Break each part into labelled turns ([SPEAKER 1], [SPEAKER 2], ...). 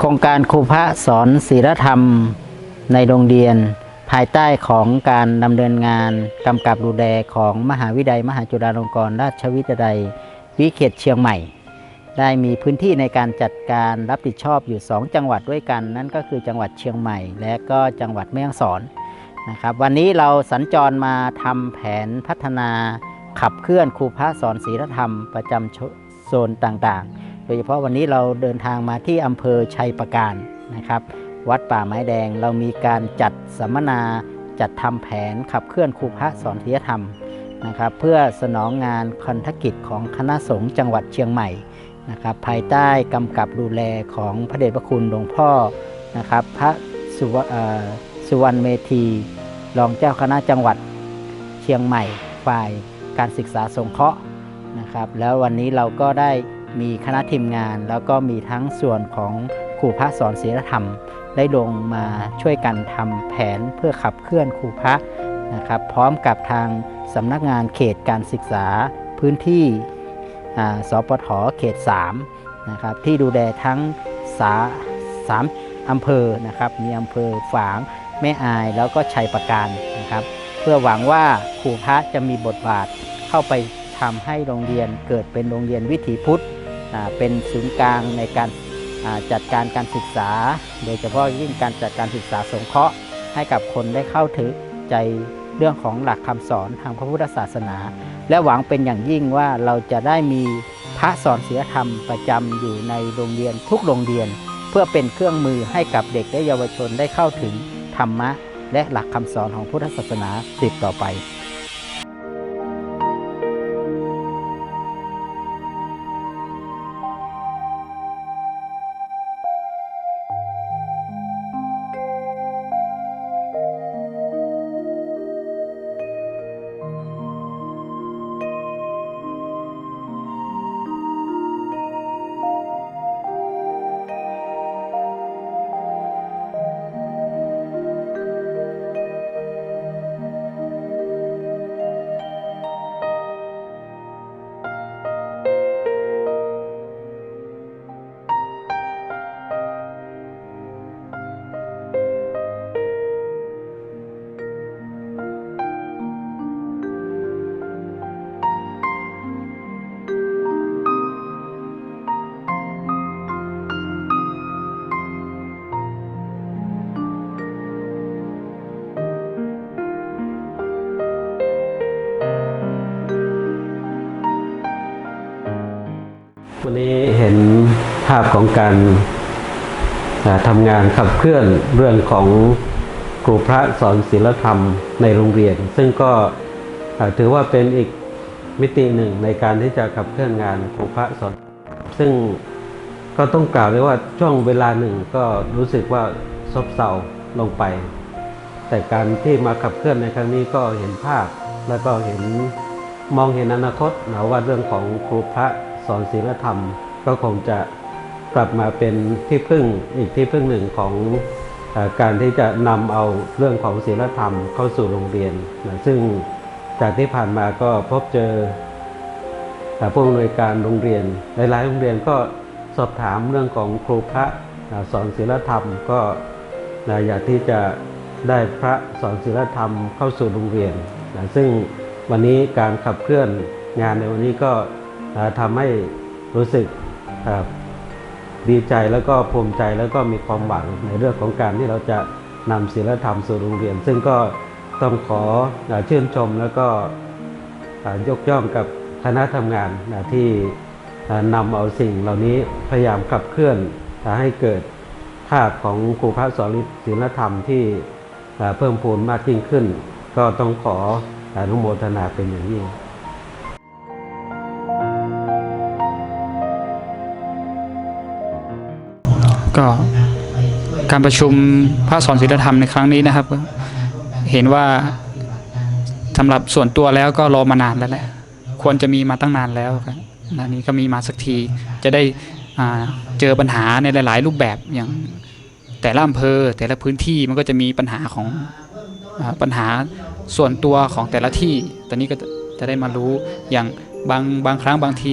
[SPEAKER 1] โครงการครูพระสอนศีลธรรมในโรงเรียน ภายใต้ของการดำเนินงานกำกับดูแลของมหาวิทยาลัยมหาจุฬาลงกรณราชวิทยาลัย วิเขตเชียงใหม่ ได้มีพื้นที่ในการจัดการรับผิดชอบอยู่ 2 จังหวัดด้วยกันนั่นก็คือจังหวัดเชียงใหม่ และก็จังหวัดแม่ฮ่องสอนนะครับวันนี้เราสัญจรมาทำแผนพัฒนาขับเคลื่อนครูพระสอนศีลธรรมประจำโซนต่างๆ ดยเฉพาะวันนี้เราเดินทางมาที่อำเภอชัยประการนะครับ วัดป่าไม้แดงเรามีการจัดสัมมนาจัดทำแผนขับเคลื่อนครูพระสอนศีลธรรมนะครับ เพื่อสนองงานคันธกิจของคณะสงฆ์จังหวัดเชียงใหม่นะครับ ภายใต้กำกับดูแลของพระเดชพระคุณหลวงพ่อนะครับ พระสุวสุวรรณเมธีรองเจ้าคณะจังหวัดเชียงใหม่ฝ่ายการศึกษาสงเคราะห์นะครับ แล้ววันนี้เราก็ได้ มีคณะทีมงาน แล้วก็มีทั้งส่วนของครูพระสอนศีลธรรม ได้ลงมาช่วยกันทำแผนเพื่อขับเคลื่อนครูพระนะครับพร้อมกับทางสำนักงานเขตการศึกษาพื้นที่สปทเขต3นะครับที่ดูแลทั้งสาสามอำเภอนะครับมีอำเภอฝางแม่อายแล้วก็ชัยประการนะครับ เพื่อหวังว่าครูพระจะมีบทบาทเข้าไปทำให้โรงเรียนเกิดเป็นโรงเรียนวิถีพุทธ เป็นศูนย์กลางในการจัดการการศึกษา โดยเฉพาะยิ่งการจัดการศึกษาสงเคราะห์ให้กับคนได้เข้าถึงใจเรื่องของหลักคำสอนทางพระพุทธศาสนา และหวังเป็นอย่างยิ่งว่าเราจะได้มีพระสอนศีลธรรมประจำอยู่ในโรงเรียนทุกโรงเรียน เพื่อเป็นเครื่องมือให้กับเด็กและเยาวชนได้เข้าถึงธรรมะ และหลักคำสอนของพุทธศาสนาติดต่อไป
[SPEAKER 2] วันนี้เห็นภาพของการทำงานขับเคลื่อนเรื่องของครูพระสอนศิลธรรมในโรงเรียน ซึ่งก็ถือว่าเป็นอีกมิติหนึ่งในการที่จะขับเคลื่อนงานครูพระสอน ซึ่งก็ต้องกล่าวเลยว่าช่วงเวลาหนึ่งก็รู้สึกว่าซบเซาลงไป แต่การที่มาขับเคลื่อนในครั้งนี้ก็เห็นภาพ แล้วก็เห็นมองเห็นอนาคตนะว่าเรื่องของครูพระ สอนศีลธรรม ก็คงจะกลับมาเป็นที่พึ่งอีกที่พึ่งหนึ่งของอการที่จะนำเอาเรื่องของศีลธรรมเข้าสู่โรงเรียนนะซึ่งจากที่ผ่านมาก็พบเจออ่ผู้อำนวยการโรงเรียนหลายๆโรงเรียนก็สอบถามเรื่องของครูพระสอนศีลธรรมก็นะอยากที่จะได้พระสอนศีลธรรมเข้าสู่โรงเรียนนะซึ่งวันนี้การขับเคลื่อนงานในวันนี้ก็ ทำให้รู้สึกดีใจแล้วก็ภูมิใจแล้วก็มีความหวังในเรื่องของการที่เราจะนำศีลธรรมสู่โรงเรียน ซึ่งก็ต้องขอชื่นชมแล้วก็ยกย่องกับคณะทำงานที่อ่านำเอาสิ่งเหล่านี้พยายามขับเคลื่อนให้เกิดภาพของครูพระสอนศิลธรรมที่เพิ่มพูนมากยิ่งขึ้น ก็ต้องขออนุโมทนาเป็นอย่างยิ่ง
[SPEAKER 3] ก็การประชุมพระสอนศีลธรรมในครั้งนี้นะครับ เห็นว่าสำหรับส่วนตัวแล้วก็รอมานานแล้วแหละควรจะมีมาตั้งนานแล้วครับนนี้ก็มีมาสักทีจะได้เจอปัญหาในหลาย ๆ รูปแบบอย่างแต่ละอำเภอแต่ละพื้นที่มันก็จะมีปัญหาของอปัญหาส่วนตัวของแต่ละที่ ตอนนี้ก็จะได้มารู้อย่างบางบางครั้งบางที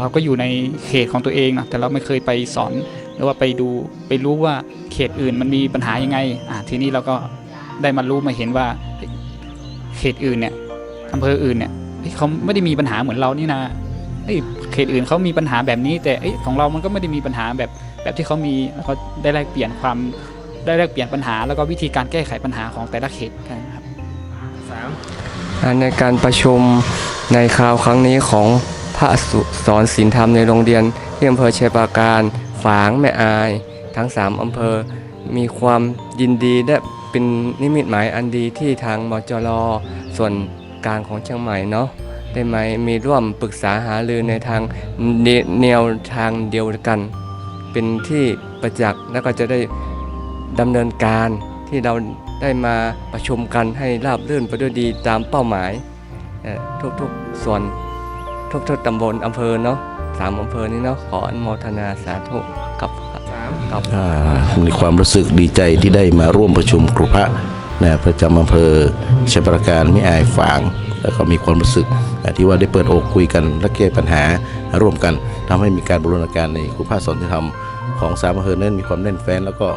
[SPEAKER 3] เราก็อยู่ในเขตของตัวเองนะแต่เราไม่เคยไปสอน หรือว่าไปดูไปรู้ว่าเขตอื่นมันมีปัญหายังไงอ่าทีนี้เราก็ได้มารู้มาเห็นว่าเฮ้ยเขตอื่นเนี่ยอำเภออื่นเนี่ยเฮ้ยเขาไม่ได้มีปัญหาเหมือนเรานี่นะเฮ้ยเขตอื่นเขามีปัญหาแบบนี้ แต่เอ้ยของเรามันก็ไม่ได้มีปัญหาแบบแบบที่เขามีแล้วก็ได้แลกเปลี่ยนความได้แลกเปลี่ยนปัญหา แล้วก็วิธีการแก้ไขปัญหาของแต่ละเขตกันครับ
[SPEAKER 4] อ่าในการประชุมในคราวครั้งนี้ของพระสุสอนศีลธรรมในโรงเรียนที่อำเภอชัยปราการ ฝางแม่อาย ทั้ง 3 อำเภอ มีความยินดีและเป็นนิมิตหมายอันดีที่ทางมจรส่วนกลางของเชียงใหม่เนาะได้ไหมมีร่วมปรึกษาหารือในทางแนวทางเดียวกัน เป็นที่ประจักษ์แล้วก็จะได้ดำเนินการที่เราได้มาประชุมกันให้ราบรื่นไปด้วยดีตามเป้าหมายทุกๆส่วนทุกๆตำบลอำเภอเนาะ สามอำเภอนี้เนาะขออนุโมทนาสาธุกับกับ
[SPEAKER 5] อ่ามีความรู้สึกดีใจที่ได้มาร่วมประชุมครูพระนะประจำอำเภอชัยประการไม่อายฝาง แล้วก็มีความรู้สึกที่ว่าได้เปิดอกคุยกันและแก้ปัญหาร่วมกันทำให้มีการบูรณาการในครูพระสอนที่ทำของสามอำเภอนั้นมีความแน่นแฟ้นแล้วก็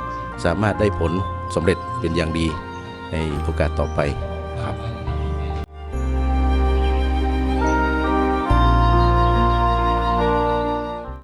[SPEAKER 5] สามารถได้ผลสำเร็จเป็นอย่างดีในโอกาสต่อไป